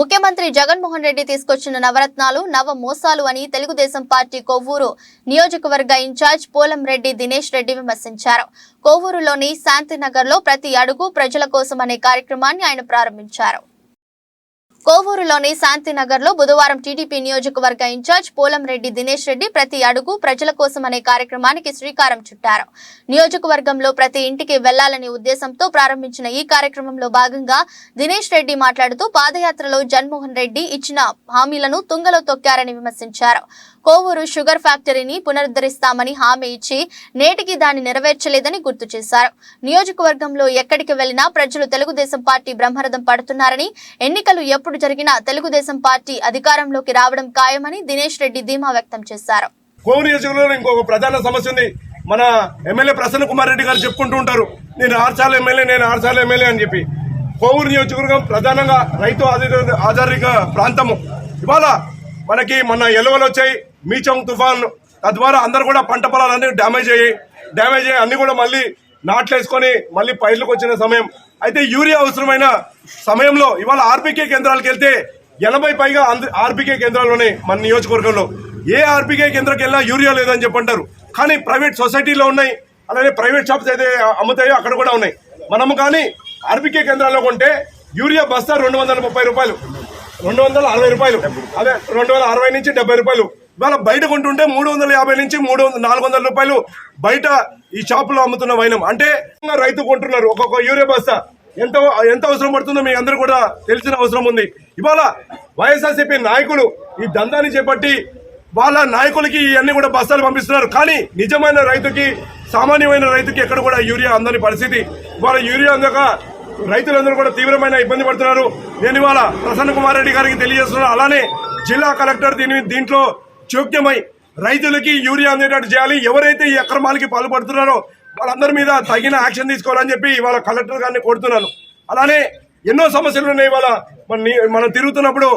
ముఖ్యమంత్రి జగన్మోహన్ రెడ్డి తీసుకొచ్చిన నవరత్నాలు నవ మోసాలు అని తెలుగుదేశం పార్టీ కొవ్వూరు నియోజకవర్గ ఇన్ఛార్జ్ పోలంరెడ్డి దినేష్ రెడ్డి విమర్శించారు. కొవ్వూరులోని శాంతినగర్లో ప్రతి అడుగు ప్రజల కోసం అనే కార్యక్రమాన్ని ఆయన ప్రారంభించారు. కోవూరులోని శాంతినగర్లో బుధవారం టీడీపీ నియోజకవర్గ ఇన్ఛార్జ్ పోలంరెడ్డి దినేష్ రెడ్డి ప్రతి అడుగు ప్రజల కోసం అనే కార్యక్రమానికి శ్రీకారం చుట్టారు. నియోజకవర్గంలో ప్రతి ఇంటికి వెళ్ళాలనే ఉద్దేశంతో ప్రారంభించిన ఈ కార్యక్రమంలో భాగంగా దినేష్ రెడ్డి మాట్లాడుతూ పాదయాత్రలో జగన్మోహన్ రెడ్డి ఇచ్చిన హామీలను తుంగలో తొక్కారని విమర్శించారు. కోవూరు షుగర్ ఫ్యాక్టరీని పునరుద్ధరిస్తామని హామీ ఇచ్చి నేటికి దాన్ని నెరవేర్చలేదని గుర్తు చేశారు. నియోజకవర్గంలో ఎక్కడికి వెళ్ళినా ప్రజలు తెలుగుదేశం పార్టీ బ్రహ్మరథం పడుతున్నారని ఎన్నికలు ఎప్పుడు జరిగినా తెలుగుదేశం పార్టీ అధికారంలోకి రావడం ఖాయమని దినేష్ రెడ్డి ధీమా వ్యక్తం చేశారు. కోవూరు ఇంకొక ప్రధాన సమస్య ఉంది. మన ఎమ్మెల్యే ప్రసన్న కుమార్ రెడ్డి గారు చెప్పుకుంటూ ఉంటారు నేను ఆర్చాల ఎమ్మెల్యే నేను ఆర్చాల ఎమ్మెల్యే అని చెప్పి. కోవూరు నియోజకవర్గం ప్రధానంగా రైతు ఆధారిత ప్రాంతము. ఇవాళ మనకి మన ఎలువలు వచ్చాయి మీచం తుఫాన్ తద్వారా అందరు కూడా పంట పొలాలన్నీ డ్యామేజ్ అయ్యాయి. డ్యామేజ్ అయ్యి అన్ని కూడా మళ్ళీ నాట్లేసుకొని మళ్ళీ పైర్లకు వచ్చిన సమయం. అయితే యూరియా అవసరమైన సమయంలో ఇవాళ ఆర్బీకే కేంద్రాలకు వెళ్తే ఎనభై పైగా ఆర్బీకే కేంద్రాలు ఉన్నాయి మన నియోజకవర్గంలో. ఏ ఆర్బీకే కేంద్రంకి వెళ్ళినా యూరియా లేదని చెప్పంటారు. కానీ ప్రైవేట్ సొసైటీలో ఉన్నాయి. అలాగే ప్రైవేట్ షాప్స్ అయితే అమ్ముతాయో అక్కడ కూడా ఉన్నాయి. మనము కానీ ఆర్బీకే కేంద్రాల్లో కొంటే యూరియా బస్తా రెండు వందల ముప్పై రూపాయలు రెండు వందల అరవై రూపాయలు అదే రెండు వందల అరవై నుంచి డెబ్బై రూపాయలు ఇవాళ బయట కొంటుంటే మూడు వందల యాభై నుంచి మూడు వందల నాలుగు వందల రూపాయలు బయట ఈ షాపులో అమ్ముతున్న వైనం. అంటే రైతు కొంటున్నారు. ఒక్కొక్క యూరియా బస్తా. ఎంత ఎంత అవసరం పడుతుందో మీ అందరూ కూడా తెలిసిన అవసరం ఉంది. ఇవాళ వైఎస్ఆర్సీపీ నాయకులు ఈ దందాన్ని చేపట్టి వాళ్ళ నాయకులకి ఇవన్నీ కూడా బస్తాలు పంపిస్తున్నారు. కానీ నిజమైన రైతుకి సామాన్యమైన రైతుకి ఎక్కడ కూడా యూరియా అందని పరిస్థితి. వాళ్ళ యూరియా అందక రైతులందరూ కూడా తీవ్రమైన ఇబ్బంది పడుతున్నారు. నేను ఇవాళ ప్రసన్న కుమార్ రెడ్డి గారికి తెలియజేస్తున్నాను అలానే జిల్లా కలెక్టర్ దీని దీంట్లో జోక్యమై రైతులకి యూరియా అందేటట్టు చేయాలి. ఎవరైతే ఈ అక్రమాలకి పాల్పడుతున్నారో వాళ్ళందరి మీద తగిన యాక్షన్ తీసుకోవాలని చెప్పి ఇవాళ కలెక్టర్ గారిని కోరుతున్నాను. అలానే ఎన్నో సమస్యలు ఉన్నాయి ఇవాళ. మన మనం తిరుగుతున్నప్పుడు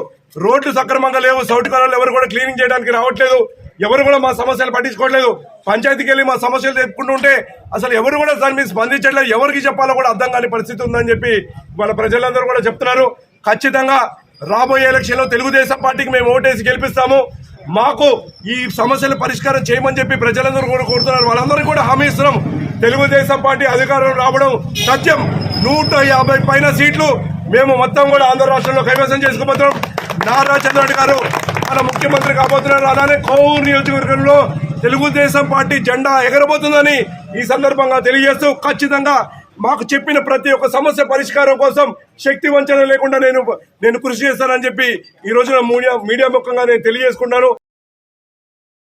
రోడ్లు సక్రమంగా లేవు సౌటి కాలంలో ఎవరు కూడా క్లీనింగ్ చేయడానికి రావట్లేదు. ఎవరు కూడా మా సమస్యలు పట్టించుకోవట్లేదు. పంచాయతీకి వెళ్ళి మా సమస్యలు తెప్పుకుంటుంటే అసలు ఎవరు కూడా దాని మీద స్పందించట్లేదు. ఎవరికి చెప్పాలో కూడా అర్థం కాని పరిస్థితి ఉందని చెప్పి వాళ్ళ ప్రజలందరూ కూడా చెప్తున్నారు. ఖచ్చితంగా రాబోయే ఎలక్షన్లో తెలుగుదేశం పార్టీకి మేము ఓటేసి గెలిపిస్తాము. మాకు ఈ సమస్యల పరిష్కారం చేయమని చెప్పి ప్రజలందరూ కూడా కోరుతున్నారు. వాళ్ళందరూ కూడా హామీ ఇస్తున్నాం. తెలుగుదేశం పార్టీ అధికారంలో రావడం సత్యం. నూట యాభై పైన సీట్లు మేము మొత్తం కూడా ఆంధ్ర రాష్ట్రంలో కైవసం చేసుకోబోతున్నాం నారా చంద్రబాబు గారు మన ముఖ్యమంత్రి కాబోతున్నారు. అలానే కౌరు నియోజకవర్గంలో తెలుగుదేశం పార్టీ జెండా ఎగరబోతుందని ఈ సందర్భంగా తెలియజేస్తూ ఖచ్చితంగా మాకు చెప్పిన ప్రతి ఒక్క సమస్య పరిష్కారం కోసం శక్తి వంచన లేకుండా నేను నేను కృషి చేస్తానని చెప్పి ఈ రోజున మీడియా మీడియా ముఖంగా నేను తెలియజేసుకున్నాను